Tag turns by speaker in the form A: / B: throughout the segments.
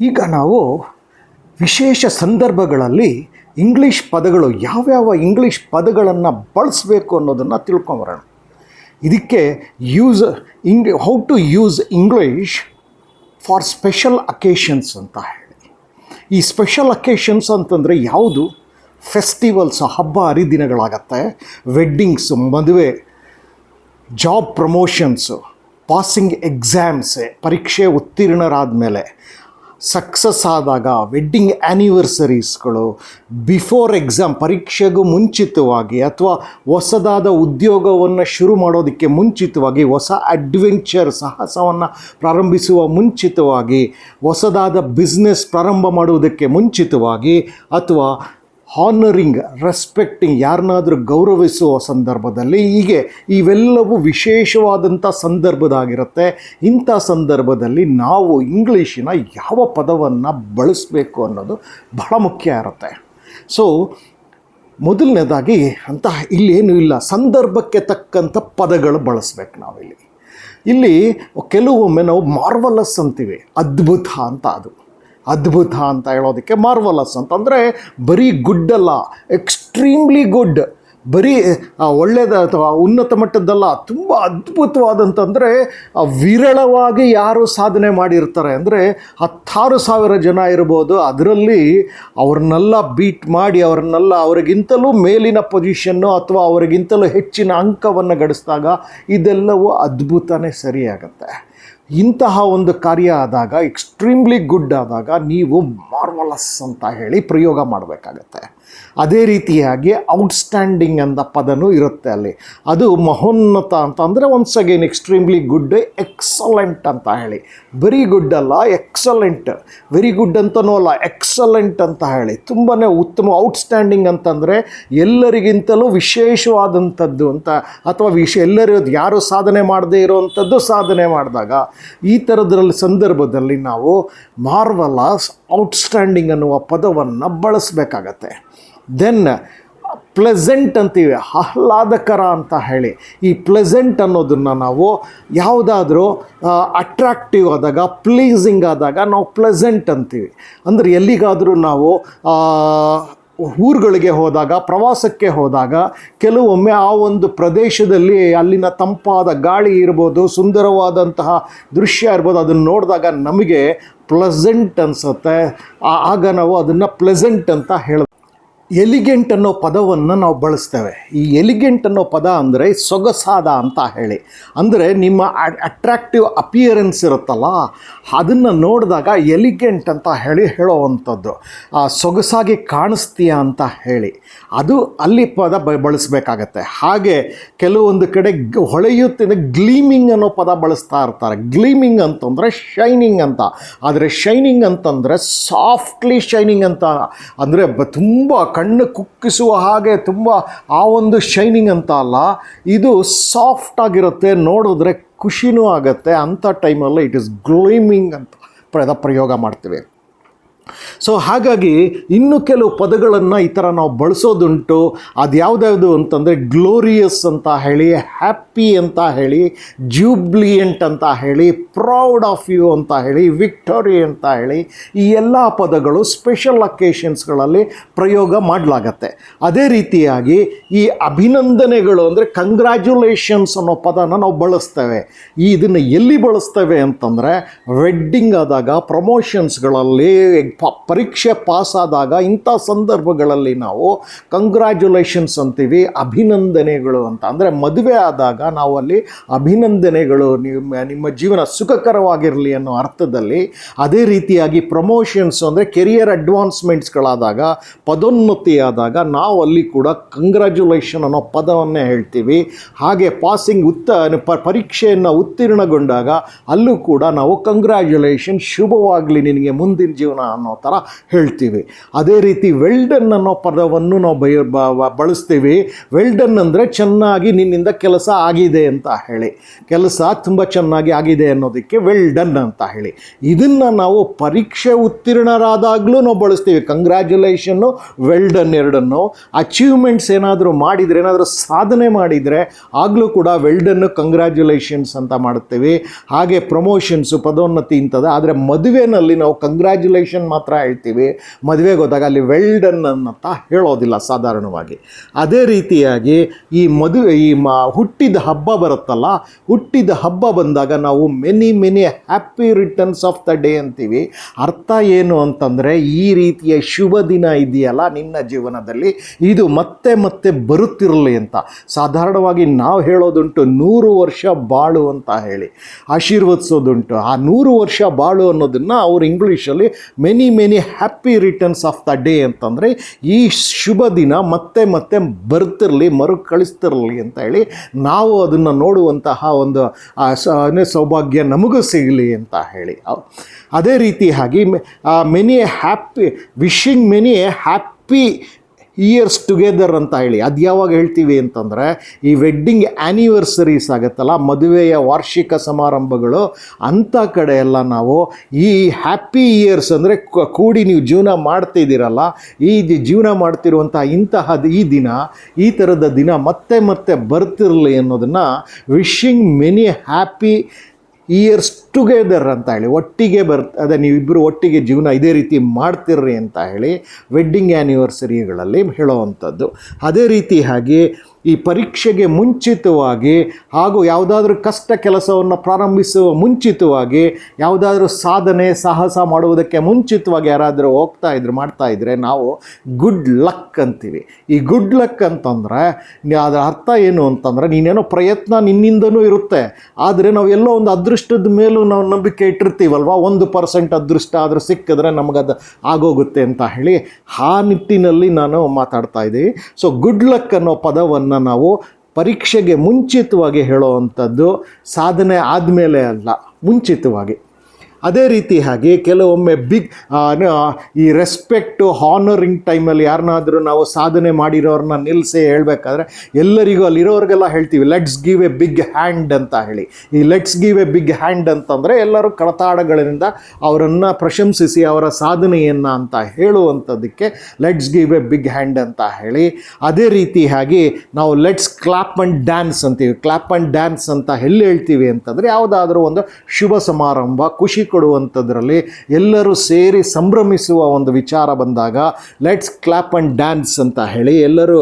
A: ಈಗ ನಾವು ವಿಶೇಷ ಸಂದರ್ಭಗಳಲ್ಲಿ ಇಂಗ್ಲೀಷ್ ಪದಗಳು ಯಾವ್ಯಾವ ಇಂಗ್ಲೀಷ್ ಪದಗಳನ್ನು ಬಳಸಬೇಕು ಅನ್ನೋದನ್ನು ತಿಳ್ಕೊಂಬರೋಣ ಇದಕ್ಕೆ use English how to use English for special occasions ಅಂತ ಹೇಳಿ. ಈ ಸ್ಪೆಷಲ್ ಅಕೇಶನ್ಸ್ ಅಂತಂದರೆ ಯಾವುದು? ಫೆಸ್ಟಿವಲ್ಸ್, ಹಬ್ಬ, ಹರಿದಿನಗಳಾಗತ್ತೆ, ವೆಡ್ಡಿಂಗ್ಸು, ಮದುವೆ, ಜಾಬ್ ಪ್ರಮೋಷನ್ಸು, ಪಾಸಿಂಗ್ ಎಕ್ಸಾಮ್ಸ್, ಪರೀಕ್ಷೆ ಉತ್ತೀರ್ಣರಾದ ಮೇಲೆ ಸಕ್ಸಸ್ ಆದಾಗ ವೆಡ್ಡಿಂಗ್ ಆ್ಯನಿವರ್ಸರೀಸ್ಗಳು ಬಿಫೋರ್ ಎಕ್ಸಾಮ್ ಪರೀಕ್ಷೆಗೂ ಮುಂಚಿತವಾಗಿ ಅಥವಾ ಹೊಸದಾದ ಉದ್ಯೋಗವನ್ನು ಶುರು ಮಾಡೋದಕ್ಕೆ ಮುಂಚಿತವಾಗಿ ಹೊಸ ಅಡ್ವೆಂಚರ್ ಸಾಹಸವನ್ನು ಪ್ರಾರಂಭಿಸುವ ಮುಂಚಿತವಾಗಿ ಹೊಸದಾದ ಬಿಸ್ನೆಸ್ ಪ್ರಾರಂಭ ಮಾಡುವುದಕ್ಕೆ ಮುಂಚಿತವಾಗಿ ಅಥವಾ ಹಾನರಿಂಗ್ ರೆಸ್ಪೆಕ್ಟಿಂಗ್ ಯಾರನ್ನಾದರೂ ಗೌರವಿಸುವ ಸಂದರ್ಭದಲ್ಲಿ ಹೀಗೆ ಇವೆಲ್ಲವೂ ವಿಶೇಷವಾದಂಥ ಸಂದರ್ಭದಾಗಿರುತ್ತೆ. ಇಂಥ ಸಂದರ್ಭದಲ್ಲಿ ನಾವು ಇಂಗ್ಲೀಷಿನ ಯಾವ ಪದವನ್ನು ಬಳಸಬೇಕು ಅನ್ನೋದು ಬಹಳ ಮುಖ್ಯ ಇರುತ್ತೆ. ಸೊ ಮೊದಲನೇದಾಗಿ ಅಂತ ಇಲ್ಲೇನೂ ಇಲ್ಲ, ಸಂದರ್ಭಕ್ಕೆ ತಕ್ಕಂಥ ಪದಗಳು ಬಳಸ್ಬೇಕು ನಾವಿಲ್ಲಿ. ಇಲ್ಲಿ ಕೆಲವೊಮ್ಮೆ ನಾವು ಮಾರ್ವಲಸ್ ಅಂತೀವಿ, ಅದ್ಭುತ ಅಂತ ಅದು. ಅದ್ಭುತ ಅಂತ ಹೇಳೋದಕ್ಕೆ ಮಾರ್ವಲಸ್ ಅಂತಂದರೆ ಬರೀ ಗುಡ್ ಅಲ್ಲ ಎಕ್ಸ್ಟ್ರೀಮ್ಲಿ ಗುಡ್ ಬರೀ ಒಳ್ಳೆಯದ ಅಥವಾ ಉನ್ನತ ಮಟ್ಟದ್ದಲ್ಲ, ತುಂಬ ಅದ್ಭುತವಾದಂತಂದರೆ ವಿರಳವಾಗಿ ಯಾರು ಸಾಧನೆ ಮಾಡಿರ್ತಾರೆ ಅಂದರೆ ಹತ್ತಾರು ಸಾವಿರ ಜನ ಇರ್ಬೋದು. ಅದರಲ್ಲಿ ಅವ್ರನ್ನೆಲ್ಲ ಬೀಟ್ ಮಾಡಿ, ಅವ್ರನ್ನೆಲ್ಲ ಅವರಿಗಿಂತಲೂ ಮೇಲಿನ ಪೊಸಿಷನ್ನು ಅಥವಾ ಅವರಿಗಿಂತಲೂ ಹೆಚ್ಚಿನ ಅಂಕವನ್ನು ಗಳಿಸಿದಾಗ ಇದೆಲ್ಲವೂ ಅದ್ಭುತನೇ ಸರಿಯಾಗತ್ತೆ. ಇಂತಹ ಒಂದು ಕಾರ್ಯ ಆದಾಗ ಎಕ್ಸ್ಟ್ರೀಮ್ಲಿ ಗುಡ್ ಆದಾಗ ನೀವು ಮಾರ್ವಲಸ್ ಅಂತ ಹೇಳಿ ಪ್ರಯೋಗ ಮಾಡಬೇಕಾಗತ್ತೆ. ಅದೇ ರೀತಿಯಾಗಿ ಔಟ್ಸ್ಟ್ಯಾಂಡಿಂಗ್ ಅಂತ ಪದನೂ ಇರುತ್ತೆ ಅಲ್ಲಿ. ಅದು ಮಹೋನ್ನತ ಅಂತ ಅಂದರೆ once again extremely good excellent ಅಂತ ಹೇಳಿ. ವೆರಿ ಗುಡ್ ಅಲ್ಲ ಎಕ್ಸಲೆಂಟ್ ವೆರಿ ಗುಡ್ ಅಂತನೂ ಅಲ್ಲ ಎಕ್ಸಲೆಂಟ್ ಅಂತ ಹೇಳಿ. ತುಂಬಾ ಉತ್ತಮ ಔಟ್ಸ್ಟ್ಯಾಂಡಿಂಗ್ ಅಂತಂದರೆ ಎಲ್ಲರಿಗಿಂತಲೂ ವಿಶೇಷವಾದಂಥದ್ದು ಅಂತ. ಅಥವಾ ವಿಶ, ಎಲ್ಲರೂ ಯಾರು ಸಾಧನೆ ಮಾಡದೇ ಇರೋವಂಥದ್ದು ಸಾಧನೆ ಮಾಡಿದಾಗ. ಈ ಥರದ್ರಲ್ಲಿ ಸಂದರ್ಭದಲ್ಲಿ ನಾವು ಮಾರ್ವಲಸ್ ಔಟ್ಸ್ಟ್ಯಾಂಡಿಂಗ್ ಅನ್ನುವ ಪದವನ್ನು ಬಳಸಬೇಕಾಗತ್ತೆ. ದೆನ್ ಪ್ಲೆಸೆಂಟ್ ಅಂತೀವಿ, ಆಹ್ಲಾದಕರ ಅಂತ ಹೇಳಿ. ಈ ಪ್ಲೆಸೆಂಟ್ ಅನ್ನೋದನ್ನು ನಾವು ಯಾವುದಾದ್ರೂ ಅಟ್ರಾಕ್ಟಿವ್ ಆದಾಗ ಪ್ಲೀಸಿಂಗ್ ಆದಾಗ ನಾವು ಪ್ಲೆಸೆಂಟ್ ಅಂತೀವಿ. ಅಂದರೆ ಎಲ್ಲಿಗಾದರೂ ನಾವು ಊರುಗಳಿಗೆ ಹೋದಾಗ, ಪ್ರವಾಸಕ್ಕೆ ಹೋದಾಗ, ಕೆಲವೊಮ್ಮೆ ಆ ಒಂದು ಪ್ರದೇಶದಲ್ಲಿ ಅಲ್ಲಿನ ತಂಪಾದ ಗಾಳಿ ಇರ್ಬೋದು, ಸುಂದರವಾದಂತಹ ದೃಶ್ಯ ಇರ್ಬೋದು, ಅದನ್ನು ನೋಡಿದಾಗ ನಮಗೆ ಪ್ಲೆಸೆಂಟ್ ಅನಿಸುತ್ತೆ. ಆಗ ನಾವು ಅದನ್ನು ಪ್ಲೆಸೆಂಟ್ ಅಂತ ಹೇಳ ಎಲಿಗೆಂಟ್ ಅನ್ನೋ ಪದವನ್ನು ನಾವು ಬಳಸ್ತೇವೆ. ಈ ಎಲಿಗೆಂಟ್ ಅನ್ನೋ ಪದ ಅಂದರೆ ಸೊಗಸಾದ ಅಂತ ಹೇಳಿ. ಅಂದರೆ ನಿಮ್ಮ ಅಟ್ರಾಕ್ಟಿವ್ ಅಪಿಯರೆನ್ಸ್ ಇರುತ್ತಲ್ಲ, ಅದನ್ನು ನೋಡಿದಾಗ ಎಲಿಗೆಂಟ್ ಅಂತ ಹೇಳಿ ಹೇಳೋವಂಥದ್ದು. ಸೊಗಸಾಗಿ ಕಾಣಿಸ್ತೀಯ ಅಂತ ಹೇಳಿ. ಅದು ಅಲ್ಲಿ ಪದ ಬ, ಬಳಸಬೇಕಾಗತ್ತೆ. ಹಾಗೆ ಕೆಲವೊಂದು ಕಡೆ ಹೊಳೆಯುತ್ತಿದ್ದ ಹೊಳೆಯುತ್ತಿದೆ ಗ್ಲೀಮಿಂಗ್ ಅನ್ನೋ ಪದ ಬಳಸ್ತಾ ಇರ್ತಾರೆ. ಗ್ಲೀಮಿಂಗ್ ಅಂತಂದರೆ ಶೈನಿಂಗ್ ಅಂತ. ಆದರೆ ಶೈನಿಂಗ್ ಅಂತಂದರೆ ಸಾಫ್ಟ್ಲಿ ಶೈನಿಂಗ್ ಅಂತ. ಅಂದರೆ ತುಂಬ ಕಣ್ಣು ಕುಕ್ಕಿಸುವ ಹಾಗೆ ತುಂಬ ಆ ಒಂದು ಶೈನಿಂಗ್ ಅಂತ ಅಲ್ಲ, ಇದು ಸಾಫ್ಟ್ ಆಗಿರುತ್ತೆ, ನೋಡಿದ್ರೆ ಖುಷಿನೂ ಆಗುತ್ತೆ. ಅಂಥ ಟೈಮಲ್ಲಿ ಇಟ್ ಇಸ್ ಗ್ಲೋಮಿಂಗ್ ಅಂತ ಪ್ರದ ಪ್ರಯೋಗ ಮಾಡ್ತೀವಿ. ಸೊ ಹಾಗಾಗಿ ಇನ್ನು ಕೆಲವು ಪದಗಳನ್ನು ಈ ಥರ ನಾವು ಬಳಸೋದುಂಟು. ಅದು ಯಾವುದ್ಯಾವುದು ಅಂತಂದರೆ ಗ್ಲೋರಿಯಸ್ ಅಂತ ಹೇಳಿ ಹ್ಯಾಪಿ ಅಂತ ಹೇಳಿ ಜ್ಯೂಬ್ಲಿಯಂಟ್ ಅಂತ ಹೇಳಿ ಪ್ರೌಡ್ ಆಫ್ ಯು ಅಂತ ಹೇಳಿ ವಿಕ್ಟೋರಿ ಅಂತ ಹೇಳಿ ಈ ಎಲ್ಲ ಪದಗಳು ಸ್ಪೆಷಲ್ ಅಕೇಶನ್ಸ್ಗಳಲ್ಲಿ ಪ್ರಯೋಗ ಮಾಡಲಾಗತ್ತೆ. ಅದೇ ರೀತಿಯಾಗಿ ಈ ಅಭಿನಂದನೆಗಳು ಅಂದರೆ ಕಂಗ್ರ್ಯಾಚುಲೇಷನ್ಸ್ ಅನ್ನೋ ಪದನ ನಾವು ಬಳಸ್ತೇವೆ. ಈ ಇದನ್ನು ಎಲ್ಲಿ ಬಳಸ್ತೇವೆ ಅಂತಂದರೆ ವೆಡ್ಡಿಂಗ್ ಆದಾಗ ಪ್ರಮೋಷನ್ಸ್ಗಳಲ್ಲಿ ಪ, ಪರೀಕ್ಷೆ ಪಾಸ್ ಆದಾಗ ಇಂಥ ಸಂದರ್ಭಗಳಲ್ಲಿ ನಾವು ಕಂಗ್ರ್ಯಾಚುಲೇಷನ್ಸ್ ಅಂತೀವಿ, ಅಭಿನಂದನೆಗಳು ಅಂತ. ಅಂದರೆ ಮದುವೆ ಆದಾಗ ನಾವು ಅಲ್ಲಿ ಅಭಿನಂದನೆಗಳು ನಿಮ್ಮ ನಿಮ್ಮ ಜೀವನ ಸುಖಕರವಾಗಿರಲಿ ಅನ್ನೋ ಅರ್ಥದಲ್ಲಿ ಅದೇ ರೀತಿಯಾಗಿ ಪ್ರಮೋಷನ್ಸ್ ಅಂದರೆ ಕೆರಿಯರ್ ಅಡ್ವಾನ್ಸ್ಮೆಂಟ್ಸ್ಗಳಾದಾಗ ಪದೋನ್ನತಿ ಆದಾಗ ನಾವು ಅಲ್ಲಿ ಕೂಡ ಕಂಗ್ರ್ಯಾಚುಲೇಷನ್ ಅನ್ನೋ ಪದವನ್ನೇ ಹೇಳ್ತೀವಿ. ಹಾಗೆ ಪಾಸಿಂಗ್ ಉತ್ತ ಪರೀಕ್ಷೆಯನ್ನು ಉತ್ತೀರ್ಣಗೊಂಡಾಗ ಅಲ್ಲೂ ಕೂಡ ನಾವು ಕಂಗ್ರ್ಯಾಚುಲೇಷನ್ ಶುಭವಾಗಲಿ ನಿನಗೆ ಮುಂದಿನ ಜೀವನ ಅನ್ನೋ ಥರ ಹೇಳ್ತೀವಿ. ಅದೇ ರೀತಿ ವೆಲ್ಡನ್ ಅನ್ನೋ ಪದವನ್ನು ನಾವು ಬಯ ಬಳಸ್ತೀವಿ. ವೆಲ್ಡನ್ ಅಂದರೆ ಚೆನ್ನಾಗಿ ನಿನ್ನಿಂದ ಕೆಲಸ ಆಗಿದೆ ಅಂತ ಹೇಳಿ. ಕೆಲಸ ತುಂಬ ಚೆನ್ನಾಗಿ ಆಗಿದೆ ಅನ್ನೋದಕ್ಕೆ ವೆಲ್ಡನ್ ಅಂತ ಹೇಳಿ. ಇದನ್ನು ನಾವು ಪರೀಕ್ಷೆ ಉತ್ತೀರ್ಣರಾದಾಗಲೂ ನಾವು ಬಳಸ್ತೀವಿ. ಕಂಗ್ರ್ಯಾಚುಲೇಷನ್ನು, ವೆಲ್ಡನ್ ಎರಡನ್ನು. ಅಚೀವ್ಮೆಂಟ್ಸ್ ಏನಾದರೂ ಮಾಡಿದರೆ, ಏನಾದರೂ ಸಾಧನೆ ಮಾಡಿದರೆ, ಆಗಲೂ ಕೂಡ ವೆಲ್ಡನ್ನು ಕಂಗ್ರ್ಯಾಚುಲೇಷನ್ಸ್ ಅಂತ ಮಾಡ್ತೀವಿ ಹಾಗೆ ಪ್ರಮೋಷನ್ಸು ಪದೋನ್ನತಿ ಇಂಥದ್ದು. ಆದರೆ ಮದುವೆನಲ್ಲಿ ನಾವು ಕಂಗ್ರ್ಯಾಚುಲೇಷನ್ ಮಾತ್ರ ಹೇಳ್ತೀವಿ. ಮದುವೆಗೆ ಹೋದಾಗ ಅಲ್ಲಿ ವೆಲ್ಡನ್ ಅಂತ ಹೇಳೋದಿಲ್ಲ ಸಾಧಾರಣವಾಗಿ. ಅದೇ ರೀತಿಯಾಗಿ ಈ ಮದುವೆ, ಈ ಮ, ಹುಟ್ಟಿದ ಹಬ್ಬ ಬರುತ್ತಲ್ಲ, ಹುಟ್ಟಿದ ಹಬ್ಬ ಬಂದಾಗ ನಾವು many many happy returns of the day ಅಂತೀವಿ. ಅರ್ಥ ಏನು ಅಂತಂದರೆ ಈ ರೀತಿಯ ಶುಭ ದಿನ ಇದೆಯಲ್ಲ ನಿನ್ನ ಜೀವನದಲ್ಲಿ. ಇದು ಮತ್ತೆ ಮತ್ತೆ ಬರುತ್ತಿರಲಿ ಅಂತ. ಸಾಧಾರಣವಾಗಿ ನಾವು ಹೇಳೋದುಂಟು ನೂರು ವರ್ಷ ಬಾಳು ಅಂತ ಹೇಳಿ. ಆಶೀರ್ವದಿಸೋದುಂಟು. ಆ ನೂರು ವರ್ಷ ಬಾಳು ಅನ್ನೋದನ್ನು ಅವರು ಇಂಗ್ಲೀಷಲ್ಲಿ many many happy returns of the day ಅಂತಂದರೆ ಈ ಶುಭ ದಿನ ಮತ್ತೆ ಮತ್ತೆ ಬರ್ತಿರಲಿ, ಮರುಕಳಿಸ್ತಿರಲಿ ಅಂತ ಹೇಳಿ ನಾವು ಅದನ್ನು ನೋಡುವಂತಹ ಒಂದು ಸೌಭಾಗ್ಯ ನಮಗೂ ಸಿಗಲಿ ಅಂತ ಹೇಳಿ. ಅದೇ ರೀತಿಯಾಗಿ many happy wishing many happy years together ಅಂತ ಹೇಳಿ. ಅದು ಯಾವಾಗ ಹೇಳ್ತೀವಿ ಅಂತಂದರೆ, ಈ ವೆಡ್ಡಿಂಗ್ ಆ್ಯನಿವರ್ಸರೀಸ್ ಆಗುತ್ತಲ್ಲ, ಮದುವೆಯ ವಾರ್ಷಿಕ ಸಮಾರಂಭಗಳು ಅಂಥ ಕಡೆ ಎಲ್ಲ ನಾವು ಈ ಹ್ಯಾಪಿ ಇಯರ್ಸ್ ಅಂದರೆ ಕೂಡಿ ನೀವು ಜೀವನ ಮಾಡ್ತಿದ್ದೀರಲ್ಲ, ಈ ಜೀವನ ಮಾಡ್ತಿರುವಂಥ ಇಂತಹ ಈ ದಿನ, ಈ ಥರದ ದಿನ ಮತ್ತೆ ಮತ್ತೆ ಬರ್ತಿರಲಿ ಅನ್ನೋದನ್ನು wishing many happy years together ಅಂತ ಹೇಳಿ, ಒಟ್ಟಿಗೆ ಬರ್, ಅದೇ ನೀವಿಬ್ಬರು ಒಟ್ಟಿಗೆ ಜೀವನ ಇದೇ ರೀತಿ ಮಾಡ್ತಿರ್ರಿ ಅಂತ ಹೇಳಿ ವೆಡ್ಡಿಂಗ್ ಆ್ಯನಿವರ್ಸರಿಗಳಲ್ಲಿ ಹೇಳೋವಂಥದ್ದು. ಅದೇ ರೀತಿ ಹಾಗೆ ಈ ಪರೀಕ್ಷೆಗೆ ಮುಂಚಿತವಾಗಿ ಹಾಗೂ ಯಾವುದಾದ್ರೂ ಕಷ್ಟ ಕೆಲಸವನ್ನು ಪ್ರಾರಂಭಿಸುವ ಮುಂಚಿತವಾಗಿ, ಯಾವುದಾದ್ರೂ ಸಾಧನೆ, ಸಾಹಸ ಮಾಡುವುದಕ್ಕೆ ಮುಂಚಿತವಾಗಿ ಯಾರಾದರೂ ಹೋಗ್ತಾ ಇದ್ರು, ಮಾಡ್ತಾ ಇದ್ದರೆ ನಾವು ಗುಡ್ ಲಕ್ ಅಂತೀವಿ. ಈ ಗುಡ್ ಲಕ್ ಅಂತಂದರೆ ಅದರ ಅರ್ಥ ಏನು ಅಂತಂದರೆ, ನೀನೇನೋ ಪ್ರಯತ್ನ ನಿನ್ನಿಂದನೂ ಇರುತ್ತೆ. ಆದರೆ ನಾವು ಎಲ್ಲೋ ಒಂದು ಅದೃಷ್ಟದ ಮೇಲೂ ನಾವು ನಂಬಿಕೆ ಇಟ್ಟಿರ್ತೀವಲ್ವ? ಒಂದು ಪರ್ಸೆಂಟ್ ಅದೃಷ್ಟ ಆದರೂ ಸಿಕ್ಕಿದ್ರೆ ನಮಗದು ಆಗೋಗುತ್ತೆ ಅಂತ ಹೇಳಿ, ಆ ನಿಟ್ಟಿನಲ್ಲಿ ನಾನು ಮಾತಾಡ್ತಾ ಇದ್ದೀವಿ ಸೊ ಗುಡ್ ಲಕ್ ಅನ್ನೋ ಪದವನ್ನು ನಾವು ಪರೀಕ್ಷೆಗೆ ಮುಂಚಿತವಾಗಿ ಹೇಳೋವಂಥದ್ದು ಸಾಧನೆ ಆದಮೇಲೆ ಅಲ್ಲ ಮುಂಚಿತವಾಗಿ. ಅದೇ ರೀತಿ ಹಾಗೆ ಕೆಲವೊಮ್ಮೆ ಬಿಗ್ ಈ ರೆಸ್ಪೆಕ್ಟು ಹಾನರಿಂಗ್ ಟೈಮಲ್ಲಿ ಯಾರನ್ನಾದರೂ ನಾವು ಸಾಧನೆ ಮಾಡಿರೋರನ್ನ ನಿಲ್ಲಿಸಿ ಹೇಳಬೇಕಾದ್ರೆ ಎಲ್ಲರಿಗೂ ಅಲ್ಲಿರೋರಿಗೆಲ್ಲ ಹೇಳ್ತೀವಿ let's give a big hand ಅಂತ ಹೇಳಿ. ಈ let's give a big hand ಅಂತಂದರೆ ಎಲ್ಲರೂ ಕಳತಾಡಗಳಿಂದ ಅವರನ್ನು ಪ್ರಶಂಸಿಸಿ ಅವರ ಸಾಧನೆಯನ್ನು ಅಂತ ಹೇಳುವಂಥದ್ದಕ್ಕೆ let's give a big hand ಅಂತ ಹೇಳಿ. ಅದೇ ರೀತಿ ಹಾಗೆ ನಾವು ಲೆಟ್ಸ್ ಕ್ಲಾಪ್ ಆ್ಯಂಡ್ ಡ್ಯಾನ್ಸ್ ಅಂತೀವಿ. ಕ್ಲಾಪ್ ಆ್ಯಂಡ್ ಡ್ಯಾನ್ಸ್ ಅಂತ ಎಲ್ಲಿ ಹೇಳ್ತೀವಿ ಅಂತಂದರೆ ಯಾವುದಾದ್ರೂ ಒಂದು ಶುಭ ಸಮಾರಂಭ, ಖುಷಿ ಕೊಡುವಂಥದ್ರಲ್ಲಿ ಎಲ್ಲರೂ ಸೇರಿ ಸಂಭ್ರಮಿಸುವ ಒಂದು ವಿಚಾರ ಬಂದಾಗ ಲೆಟ್ಸ್ ಕ್ಲಾಪ್ ಆ್ಯಂಡ್ ಡ್ಯಾನ್ಸ್ ಅಂತ ಹೇಳಿ, ಎಲ್ಲರೂ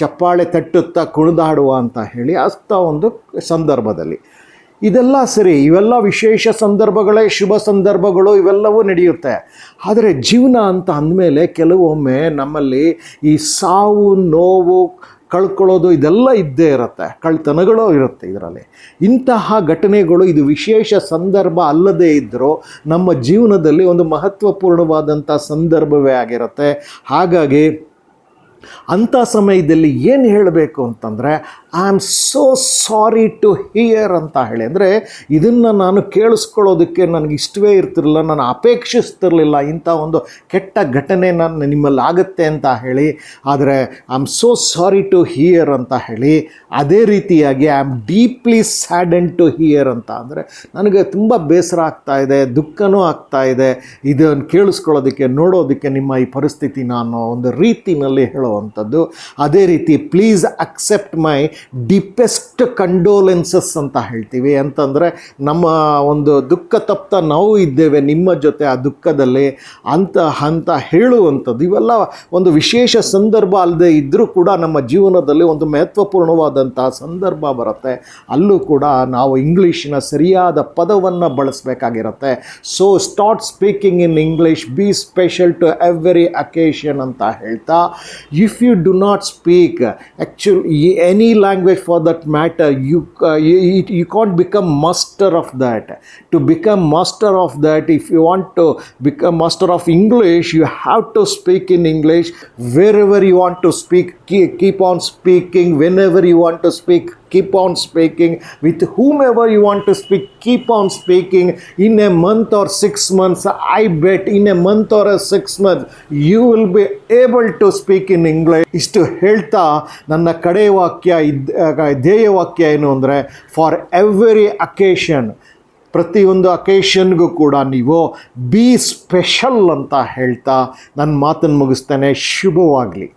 A: ಚಪ್ಪಾಳೆ ತಟ್ಟುತ್ತಾ ಕುಣಿದಾಡುವ ಅಂತ ಹೇಳಿ ಅಂಥ ಒಂದು ಸಂದರ್ಭದಲ್ಲಿ. ಇದೆಲ್ಲ ಸರಿ, ಇವೆಲ್ಲ ವಿಶೇಷ ಸಂದರ್ಭಗಳೇ, ಶುಭ ಸಂದರ್ಭಗಳು, ಇವೆಲ್ಲವೂ ನಡೆಯುತ್ತೆ. ಆದರೆ ಜೀವನ ಅಂತ ಅಂದಮೇಲೆ ಕೆಲವೊಮ್ಮೆ ನಮ್ಮಲ್ಲಿ ಈ ಸಾವು, ನೋವು ಕಳ್ಕೊಳ್ಳೋದು ಇದೆಲ್ಲ ಇದ್ದೇ ಇರುತ್ತೆ. ಕಳ್ತನಗಳು ಇರುತ್ತೆ ಇದರಲ್ಲಿ. ಇಂತಹ ಘಟನೆಗಳು ಇದು ವಿಶೇಷ ಸಂದರ್ಭ ಅಲ್ಲದೇ ಇದ್ದರೂ ನಮ್ಮ ಜೀವನದಲ್ಲಿ ಒಂದು ಮಹತ್ವಪೂರ್ಣವಾದಂಥ ಸಂದರ್ಭವೇ ಆಗಿರುತ್ತೆ. ಹಾಗಾಗಿ ಅಂಥ ಸಮಯದಲ್ಲಿ ಏನು ಹೇಳಬೇಕು ಅಂತಂದರೆ I am so sorry to hear ಅಂತ ಹೇಳಿ. ಅಂದರೆ ಇದನ್ನು ನಾನು ಕೇಳಿಸ್ಕೊಳ್ಳೋದಕ್ಕೆ ನನಗೆ ಇಷ್ಟವೇ ಇರ್ತಿರಲಿಲ್ಲ, ನಾನು ಅಪೇಕ್ಷಿಸ್ತಿರಲಿಲ್ಲ, ಇಂಥ ಒಂದು ಕೆಟ್ಟ ಘಟನೆ ನಾನು ನಿಮ್ಮಲ್ಲಿ ಆಗುತ್ತೆ ಅಂತ ಹೇಳಿ. ಆದರೆ I am so sorry to hear ಅಂತ ಹೇಳಿ, ಅದೇ ರೀತಿಯಾಗಿ I am deeply saddened to hear ಅಂತ ಅಂದರೆ ನನಗೆ ತುಂಬ ಬೇಸರ ಆಗ್ತಾ ಇದೆ, ದುಃಖನೂ ಆಗ್ತಾ ಇದೆ. ಇದನ್ನು ಕೇಳಿಸ್ಕೊಳ್ಳೋದಕ್ಕೆ, ನೋಡೋದಕ್ಕೆ ನಿಮ್ಮ ಈ ಪರಿಸ್ಥಿತಿ ನಾನು ಒಂದು ರೀತಿನಲ್ಲಿ ಹೇಳುವಂಥದ್ದು. ಅದೇ ರೀತಿ please accept my deepest condolences ಅಂತ ಹೇಳ್ತೀವಿ. ಅಂತಂದರೆ ನಮ್ಮ ಒಂದು ದುಃಖ ತಪ್ತ ನಾವು ಇದ್ದೇವೆ ನಿಮ್ಮ ಜೊತೆ ಆ ದುಃಖದಲ್ಲಿ ಅಂತ ಅಂತ ಹೇಳುವಂಥದ್ದು. ಇವೆಲ್ಲ ಒಂದು ವಿಶೇಷ ಸಂದರ್ಭ ಅಲ್ಲದೆ ಇದ್ದರೂ ಕೂಡ ನಮ್ಮ ಜೀವನದಲ್ಲಿ ಒಂದು ಮಹತ್ವಪೂರ್ಣವಾದಂಥ ಸಂದರ್ಭ ಬರುತ್ತೆ. ಅಲ್ಲೂ ಕೂಡ ನಾವು ಇಂಗ್ಲೀಷಿನ ಸರಿಯಾದ ಪದವನ್ನು ಬಳಸಬೇಕಾಗಿರುತ್ತೆ. So start speaking in English be special to every occasion ಅಂತ ಹೇಳ್ತಾ if you do not speak actual any language language for that matter you, uh, you you can't become master of that. To become master of that if you want to become master of english you have to speak in english. Wherever you want to speak keep on speaking. Whenever you want to speak on on speaking. With whomever you want to speak, keep on speaking. In a month or six months, I bet in a month or a six months, you will be able to speak in English. ಇಷ್ಟು ಹೇಳ್ತಾ ನನ್ನ ಕಡೆ ವಾಕ್ಯ ಧ್ಯೇಯ ವಾಕ್ಯ ಏನು ಅಂದರೆ for every occasion ಪ್ರತಿಯೊಂದು ಅಕೇಶನ್ಗೂ ಕೂಡ ನೀವು ಬಿ ಸ್ಪೆಷಲ್ ಅಂತ ಹೇಳ್ತಾ ನನ್ನ ಮಾತನ್ನು ಮುಗಿಸ್ತೇನೆ ಶುಭವಾಗಲಿ